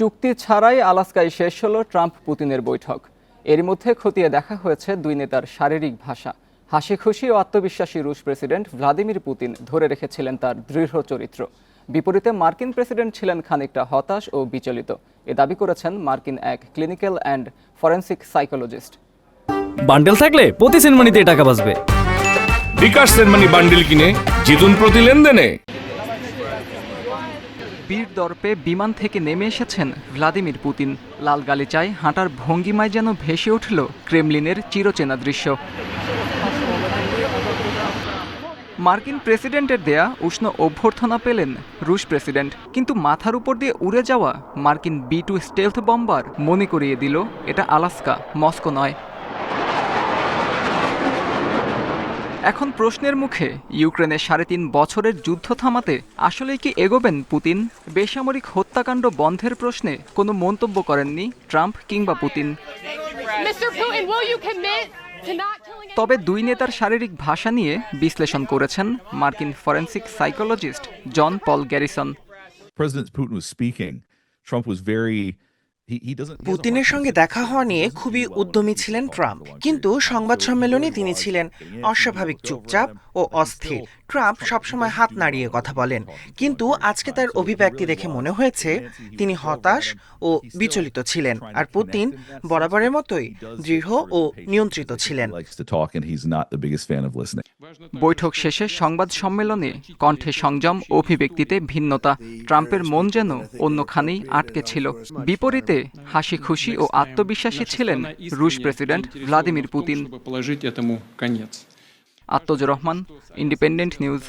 চুক্তি ছাড়াই আলাস্কায় শেষ হলো ট্রাম্প পুতিনের বৈঠক। এর মধ্যে খতিয়ে দেখা হয়েছে দুই নেতার শারীরিক ভাষা। হাসি খুশি ও আত্মবিশ্বাসী রুশ প্রেসিডেন্ট ভ্লাদিমির পুতিন ধরে রেখেছিলেন তার দৃঢ় চরিত্র। বিপরীতে মার্কিন প্রেসিডেন্ট ছিলেন খানিকটা হতাশ ও বিচলিত। এ দাবি করেছেন মার্কিন এক clinical and forensic psychologist. Bundle থাকলে প্রতি সেনমানিতে টাকা বাঁচবে। বিকাশ সেনমানি বান্ডিল কিনে জিতুন প্রতি লেনদেনে। বীর দর্পে বিমান থেকে নেমে এসেছেন ভ্লাদিমির পুতিন। লাল গালিচায় হাঁটার ভঙ্গিমায় যেন ভেসে উঠল ক্রেমলিনের চিরচেনা দৃশ্য। মার্কিন প্রেসিডেন্টের দেয়া উষ্ণ অভ্যর্থনা পেলেন রুশ প্রেসিডেন্ট। কিন্তু মাথার উপর দিয়ে উড়ে যাওয়া মার্কিন বি টু স্টেলথ বম্বার মনে করিয়ে দিল, এটা আলাস্কা, মস্কো নয়। এখন প্রশ্নের মুখে ইউক্রেনের সাড়ে তিন বছরের যুদ্ধ থামাতে আসলেই কি এগোবেন পুতিন? বেসামরিক হত্যাকাণ্ড বন্ধের প্রশ্নে কোনো মন্তব্য করেননি ট্রাম্প কিংবা পুতিন। তবে দুই নেতার শারীরিক ভাষা নিয়ে বিশ্লেষণ করেছেন মার্কিন forensic psychologist John Paul Garrison. President Putin was speaking, Trump was very. পুতিনের সঙ্গে দেখা হওয়া নিয়ে খুবই উদ্যমী ছিলেন ট্রাম্প। কিন্তু সংবাদ সম্মেলনে তিনি ছিলেন অস্বাভাবিক চুপচাপ ও অস্থির। ট্রাম্প সবসময় হাত নাড়িয়ে কথা বলেন। কিন্তু আজকে তার অভিব্যক্তি দেখে মনে হয়েছে, তিনি হতাশ ও বিচলিত ছিলেন, আর পুতিন বরাবরের মতোই দৃঢ় ও নিয়ন্ত্রিত ছিলেন. বৈঠক শেষে সংবাদ সম্মেলনে কণ্ঠে সংযম, অভিব্যক্তিতে ভিন্নতা, ট্রাম্পের মন যেন অন্যখানেই আটকে ছিল। বিপরীতে হাসি খুশি ও আত্মবিশ্বাসী ছিলেন রুশ প্রেসিডেন্ট ভ্লাদিমির পুতিন। আত্মজুর রহমান ইন্ডিপেন্ডেন্ট নিউজ